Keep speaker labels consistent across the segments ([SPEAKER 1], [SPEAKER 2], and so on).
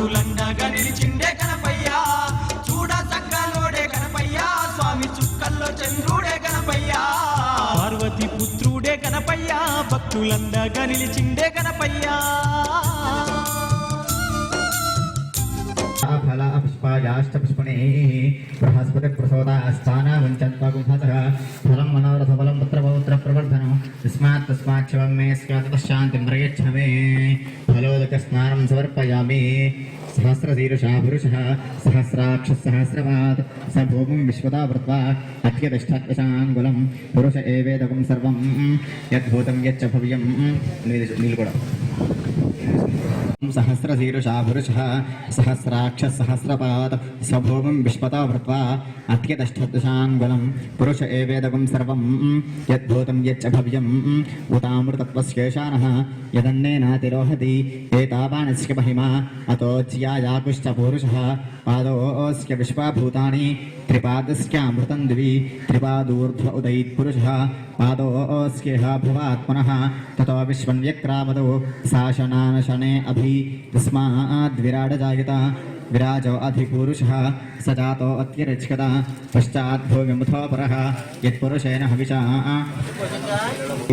[SPEAKER 1] భక్తులండగా నిలిచిండే కనపయ్యా. చూడ చక్కలోడే కనపయ్యా. స్వామి చుక్కల్లో చంద్రుడే కనపయ్యా. పార్వతి పుత్రుడే కనపయ్యా. భక్తులండగా నిలిచిండే కనపయ్యా.
[SPEAKER 2] ఫల పుష్పాయాశ్చ పుష్పణే బృహస్పతి ప్రసోదాస్థాన వంచత్వగుంహతః ఫలం మనోరథ ఫలం ప్రవర్ధనం. తస్మాత్ తస్మాక్షవం మే స్యాత్ శాంతిం ప్రయచ్చ మే ఫలోదక స్నానం సమర్పయామి. సహస్రశీర్షా పురుషः సహస్రాక్ష సహస్రపాత్ స భూమిం విశ్వదా వృత్వా అత్యతిష్ఠత్వశాంగులం పురుష ఏవేదకం సర్వం యద్భూతం యచ్చ భవ్యం. నీళ్ళు కూడా. सहस्रशीर्षा पुरुषः सहस्राक्षः सहस्रपात् स्वभूमिं विश्वता भृत्वा अत्यतष्टदशाङ्गुलं पुरुष एवेदकं सर्वं, यद्भूतं यच्च भव्यम् उतामृतत्वशेषानः यदन्नेनातिरोहति एतावानस्य महिमा। अतोज्यायाकुश्च पुरुषः, पादोऽस्य विश्वाभूतानि, त्रिपादस्यामृतं दिवि, त्रिपादूर्ध्व उदैत्पुरुषः पादोऽस्येह भवात् पुनः ततो अभी शासनानशने अभि तस्माद्विराडजायत। विराजो अधिपुरुषः स जातो अत्यरचिकता पश्चाद्भूमिमुथो परः यत्पुरुषेण हविषा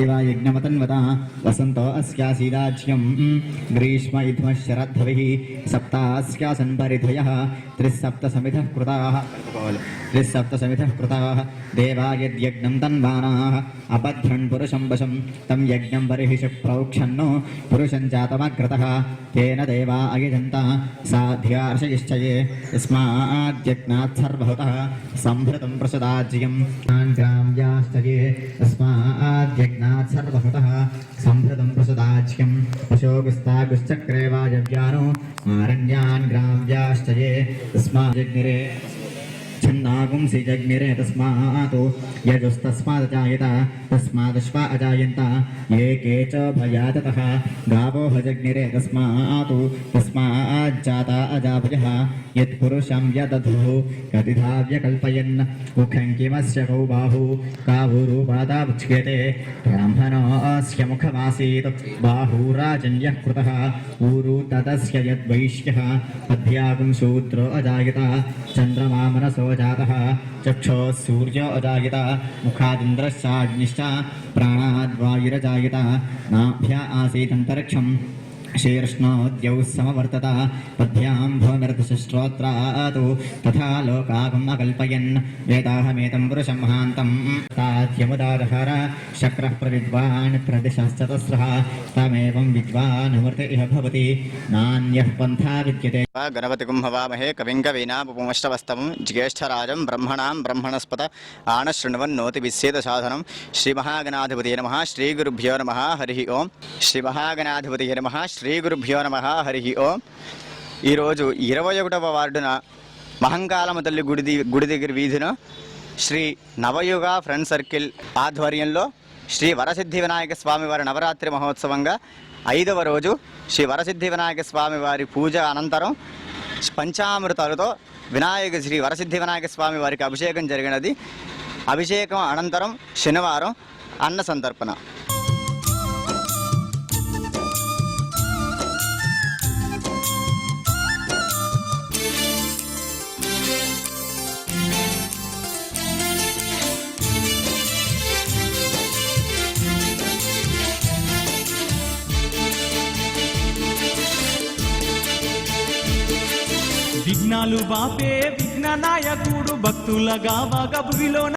[SPEAKER 2] एव यज्ञमतन्वता वसन्तो अस्यासीराज्यं ग्रीष्म इध्मः शरद्धविः सप्तास्यासन् परिधयः त्रिसप्तसमिधः कृताः त्रिसप्तसमिधः कृताः देवा यद्यज्ञं तन्वानाः अपध्रन् पुरुषं वशं तं यज्ञं बर्हिष प्रौक्षन्नो पुरुषं जातमग्रतः तेन देवा अयजन्ता आश्रयिश्चये यस्माद्यज्ञात् सर्वतः सम्भृतं प्रसदाज्यं गाम्याश्चये यस्माद्यज्ञात् सर्वतः सम्भृतं वायव्यानो आरण्यान् ग्राम्याश्चये यस्माद्यग्निरे छन्नागुंसि जग्निरे तस्मात् यजुस्तस्मादजायत तस्मादश्वा अजायन्त ये के च भयाततः, गावो हजग्निरे तस्मात् तस्माज्जाता अजाभयः यत्पुरुषं यदधुः कतिधा व्यकल्पयन् मुखं किमस्य कौ बाहु कावुरुपादावुच्यते ब्राह्मणोऽस्य मुखमासीत् बाहुराजन्यः कृतः, ऊरु तदस्य यद्वैश्यः अध्यागुं शूद्रो अजायत, चन्द्रमा मनसो जातः चक्षो सूर्यो अजायत मुखादिन्द्रश्चाग्निश्च प्राणाद्वायुरजायत नाभ्या आसीदन्तरिक्षम् క్షీర్ష్ణోద్యౌ సమవర్తత పద్భ్యాం భూమిర్దిశ్రోత్రాతు తథా లోకాగం అకల్పయన్ వేదాహమేతం పురుషంహాంతం తాహ్యముదాదహర శక్ర ప్రవిద్వాన్ ప్రదిశస్తతస్రః తమేవం విద్వానుమృత ఇహ భవతి నాణ్యః పంథా విద్యతే
[SPEAKER 3] గణపతికుం హవామహే కవిం కవీనాముపమష్టవస్తం జ్యేష్ఠరాజం బ్రహ్మణాం బ్రహ్మణస్పత ఆనశృణ్వన్నోతి విశ్చేత సాధనం శ్రీమహాగణాధిపతి నమ శ్రీగురుభ్యో నమ హరి ఓం శ్రీమహాగణాధిపతి నమ శ్రీ శ్రీ గురుభ్యో నమ హరి ఓం. ఈరోజు ఇరవై ఒకటవ వార్డున మహంకాలమ తల్లి గుడి గుడి దగ్గర వీధిన శ్రీ నవయుగ ఫ్రెండ్ సర్కిల్ ఆధ్వర్యంలో శ్రీ వరసిద్ధి వినాయక స్వామి వారి నవరాత్రి మహోత్సవంగా ఐదవ రోజు శ్రీ వరసిద్ధి వినాయక స్వామి వారి పూజ అనంతరం పంచామృతాలతో వినాయక శ్రీ వరసిద్ధి వినాయక స్వామి వారికి అభిషేకం జరిగినది. అభిషేకం అనంతరం శనివారం అన్న సంతర్పణ.
[SPEAKER 1] విఘ్నాలు బాపే విఘ్న నాయకుడు భక్తులగా వాగ భువిలోన